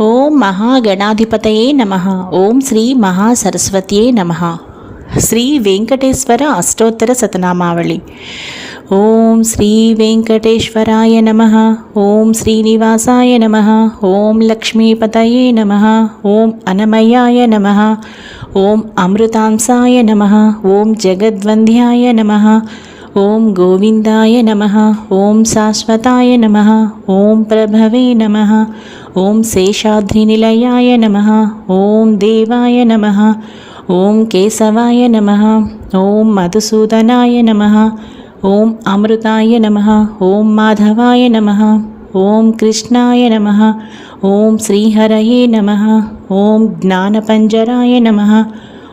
ఓం మహాగణాధిపతయే నమ. ఓం శ్రీ మహాసరస్వతయే నమ. శ్రీ వెంకటేశ్వర అష్టోత్తర శతనామావళి ఓం శ్రీ వెంకటేశ్వరాయ నమ. ఓం శ్రీనివాసాయ నమ. ఓం లక్ష్మీపతయే నమ. ఓం అనమయాయ నమ. ఓం అమృతాంసాయ నమ. ఓం జగద్వంధ్యాయ నమ. ॐ गोविन्दाय नमः ॐ शाश्वताय नमः ॐ प्रभवे नमः ॐ शेषाद्रिनिलयाय नमः ॐ देवाय नमः ॐ केशवाय नमः ॐ मधुसूदनाय नमः ॐ अमृताय नमः ॐ माधवाय नमः ॐ कृष्णाय नमः ॐ श्रीहरये नमः ॐ ज्ञानपञ्जराय नमः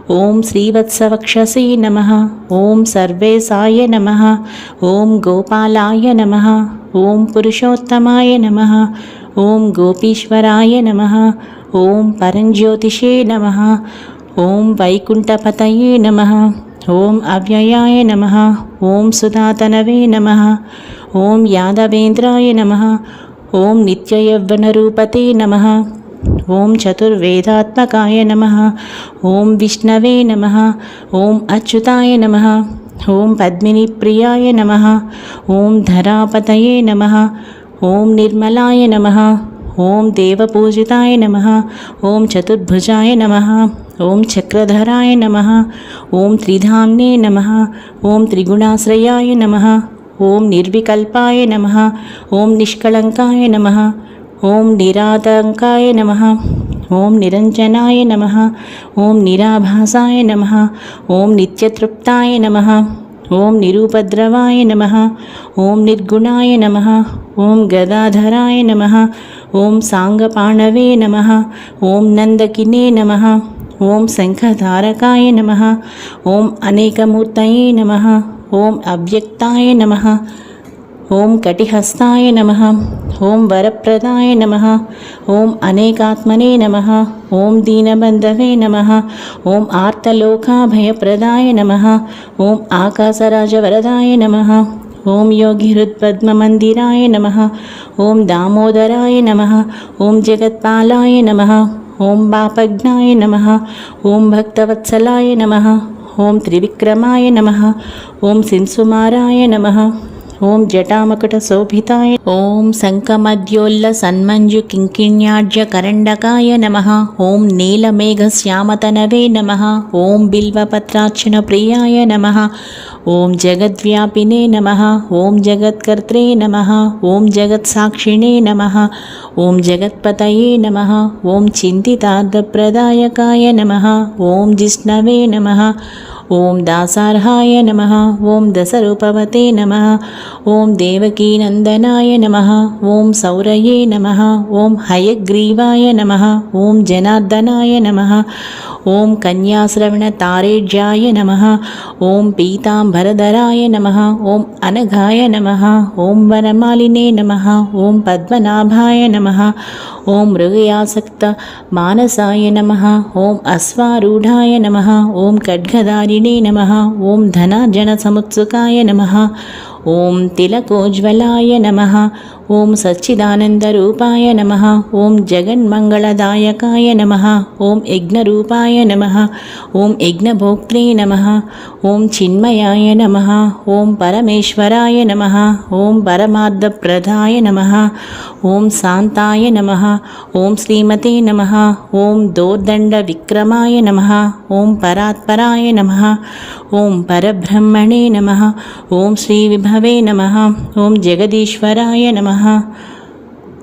ఓం శ్రీవత్సవక్షసే నమ ఓం సర్వేశాయ నమ ఓం గోపాలాయ నమ ఓం పురుషోత్తమాయ నమ ఓం గోపీశ్వరాయ నమ ఓం పరంజ్యోతిషే నమ ఓం వైకుంఠపతయే నమ ఓం అవ్యయాయ నమ ఓం సుధాతనవే నమ ఓం యాదవేంద్రాయ నమ ఓం నిత్యయవ్వనరూపతే నమ ఓం చతుర్వేదాత్మకాయ నమ ఓం విష్ణవే నమ ఓం అచ్యుతాయ నమ ఓం పద్మిని ప్రియాయ నమ ఓం ధరాపతయే నమ ఓం నిర్మలాయ నమ ఓం దేవపూజితాయ నమ ఓం చతుర్భుజాయ నమ ఓం చక్రధరాయ నమ ఓం త్రిధామ్నే నమ ఓం త్రిగుణాశ్రయాయ నమ ఓం నిర్వికల్పాయ నమ ఓం నిష్కళంకాయ నమ ఓం నిరాతంకాయ నమ ఓం నిరంజనాయ నమ ఓం నిరాభాసాయ నమ ఓం నిత్యతృప్తాయ నమ ఓం నిరుపద్రవాయ నమ ఓం నిర్గుణాయ నమ ఓం గదాధరాయ నమ ఓం సాంగపాణవే నమ ఓం నందకినే నమ ఓం శంఖధారకాయ నమ ఓం అనేకమూర్తయే నమ ఓం అవ్యక్తాయ నమ ఓం కటిహస్తాయ నమ ఓం వరప్రదాయ నమ ఓం అనేకాత్మనే నమ ఓం దీనబంధవే నమ ఓం ఆర్తలోకాభయప్రదాయ నమ ఓం ఆకాశరాజవరదాయ నమ ఓం యోగి యోగిహృత్పద్మమందిరాయ నమ ఓం దామోదరాయ నమ ఓం జగత్పాలాయ నమ ఓం బాపజ్ఞాయ నమ ఓం భక్తవత్సలాయ నమ ఓం త్రివిక్రమాయ నమ ఓం శింసుమారాయ నమ ఓం జటామకుట శోభితాయ. ఓం శంఖమద్యోల్ల సన్మంజు కింకిణ్యాఢ్య కరండకాయ నమ. ఓం నీలమేఘ శ్యామతనవే నమ. ఓం బిల్వపత్రార్చన ప్రియాయ నమ. ఓం జగద్వ్యాపినే నమ. ఓం జగత్కర్త్రే నమ. ఓం జగత్సాక్షిణే నమ. ఓం జగత్పతయే నమ. ఓం చింతితార్థప్రదాయకాయ నమ. ఓం జిష్ణవే నమ. ॐ दासार्हाय नमः ॐ दशरूपवते नमः ॐ देवकीनन्दनाय नमः ॐ सौरये नमः ॐ हयग्रीवाय नमः ॐ जनार्दनाय नमः ॐ कन्याश्रवणतारेज्याय नमः ॐ पीताम्बरधराय नमः ॐ अनघाय नमः ॐ वनमालिने नमः ॐ पद्मनाभाय नमः ॐ मृगयासक्तमानसाय नमः ॐ अश्वारूढाय नमः ॐ खड्गधारिणे नमः ॐ धनार्जनसमुत्सुकाय नमः ॐ तिलकोज्ज्वलाय नमः ॐ सच्चिदानन्दरूपाय नमः ॐ जगन्मङ्गलदायकाय नमः ॐ यज्ञरूपाय नमः ॐ यज्ञभोक्त्रे नमः ॐ चिन्मयाय नमः ॐ परमेश्वराय नमः ॐ परमार्द्रप्राय नमः ॐ शान्ताय नमः ॐ श्रीमते नमः ॐ दोर्दण्डविक्रमाय नमः ఓం పరాత్పరాయ నమ. ఓం పరబ్రహ్మణే నమ. ఓం శ్రీ విభవే నమ. ఓం జగదీశ్వరాయ నమ.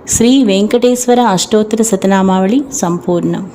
శ్రీ వెంకటేశ్వర అష్టోత్తర శతనామావళి సంపూర్ణం.